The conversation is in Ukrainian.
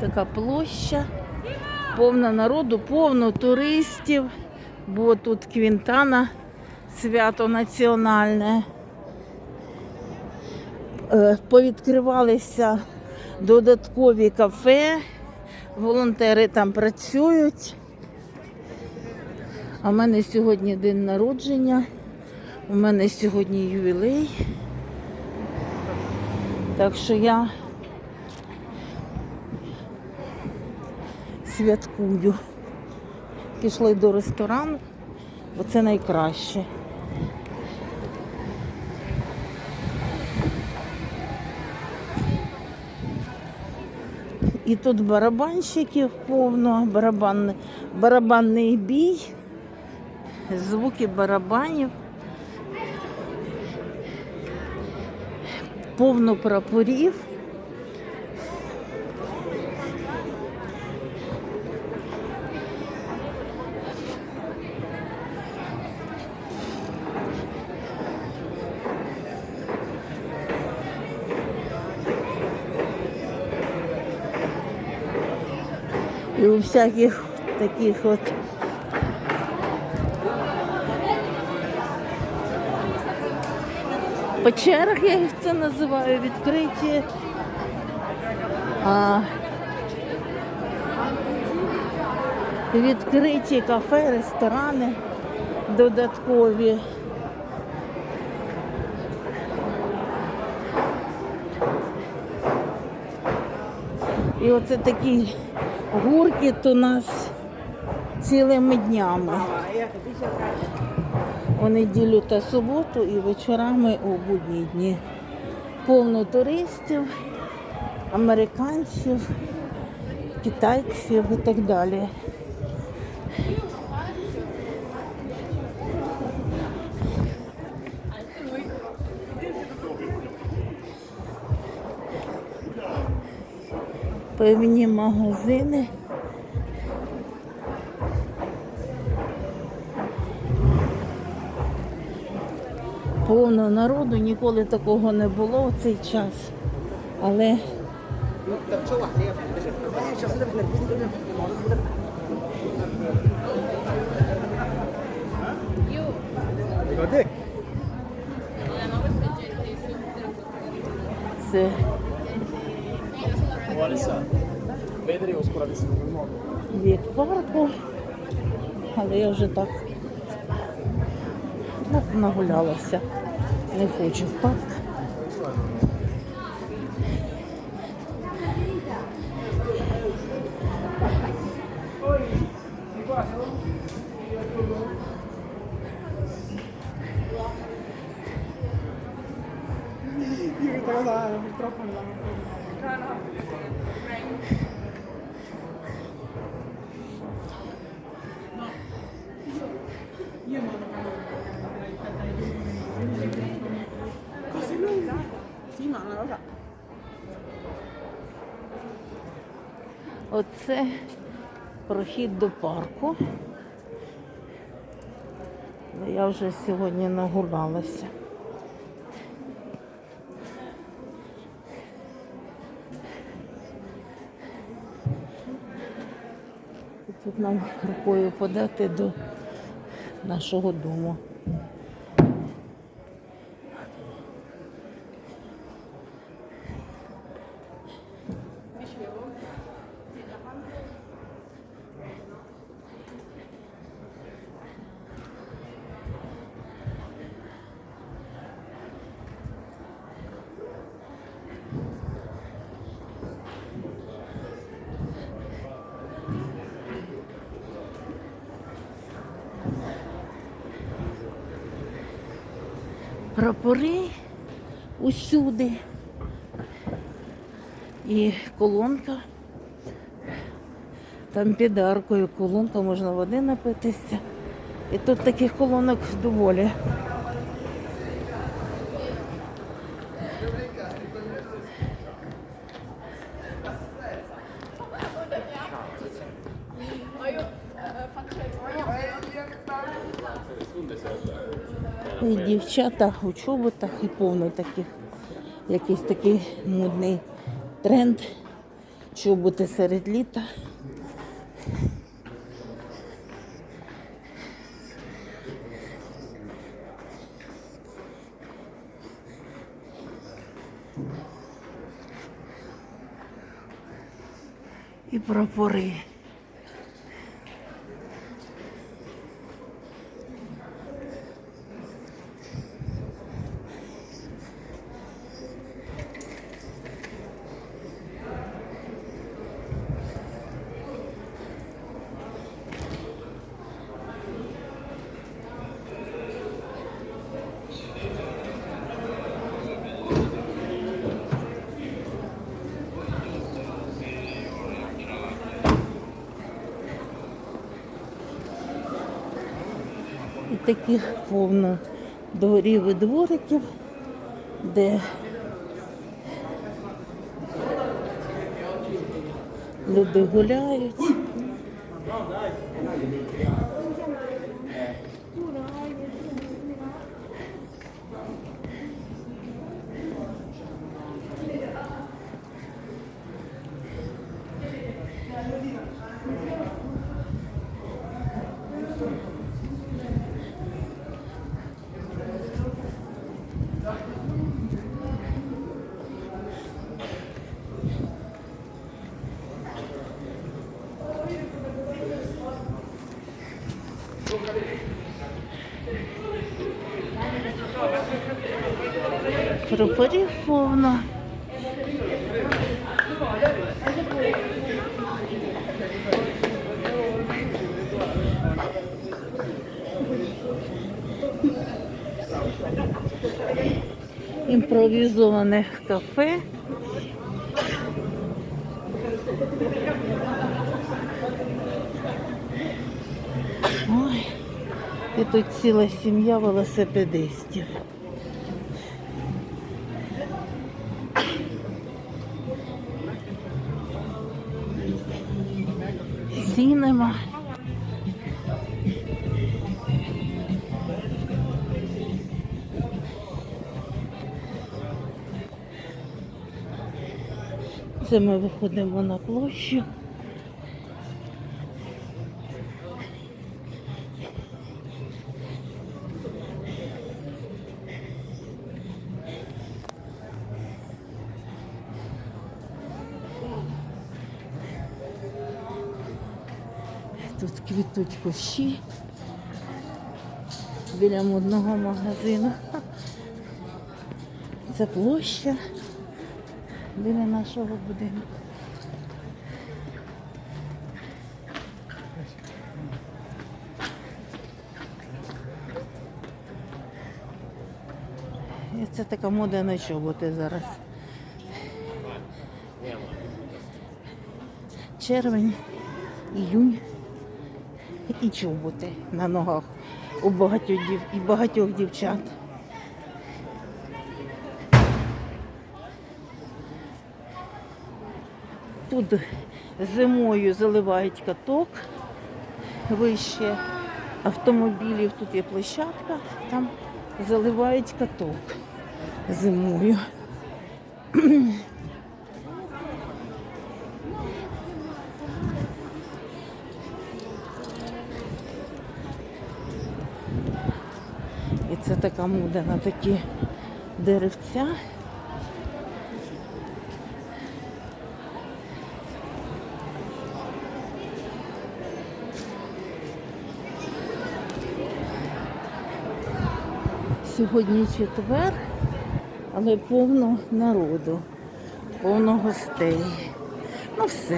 така площа, повна народу, повно туристів, бо тут Квінтана, свято національне. Е, Повідкривалися додаткові кафе, волонтери там працюють. А в мене сьогодні день народження, у мене сьогодні ювілей. Так що я святкую. Пішли до ресторану, бо це найкраще. І тут барабанщиків повно, барабанний, барабанний бій, звуки барабанів, повно прапорів. І у всяких таких от печерах, я їх це називаю, відкриті. А, відкриті кафе, ресторани додаткові. І оце такий гуркіт у нас цілими днями. У неділю та суботу і вечорами у будні дні. Повно туристів, американців, китайців і так далі. Певні магазини. Повно народу, ніколи такого не було в цей час. Але це від. Але я вже так ну, нагулялася. Не хочу в парк. Io l'hanno Оце прохід до парку. Я вже сьогодні нагулялася. Тут нам рукою подати до нашого дому. Прапори усюди. І колонка. Там під аркою колонка, можна води напитися. І тут таких колонок доволі. І дівчата у чоботах і повно таких. Якийсь такий модний тренд. чоботи серед літа. І прапори. Таких повно дворів і двориків, де люди гуляють. Прапорів повно. Імпровізоване кафе. Ой, і тут ціла сім'я велосипедистів. Сінема. Це ми виходимо на площу. Тут квітуть кущі біля модного магазину. Це площа біля нашого будинку. І це така мода на чоботи зараз. Червень, іюнь і чоботи на ногах у багатьох, дів... і багатьох дівчат. Тут зимою заливають каток вище автомобілів. Тут є площадка, там заливають каток зимою. Це така мода на такі деревця. Сьогодні четвер, але повно народу, повно гостей. Ну все.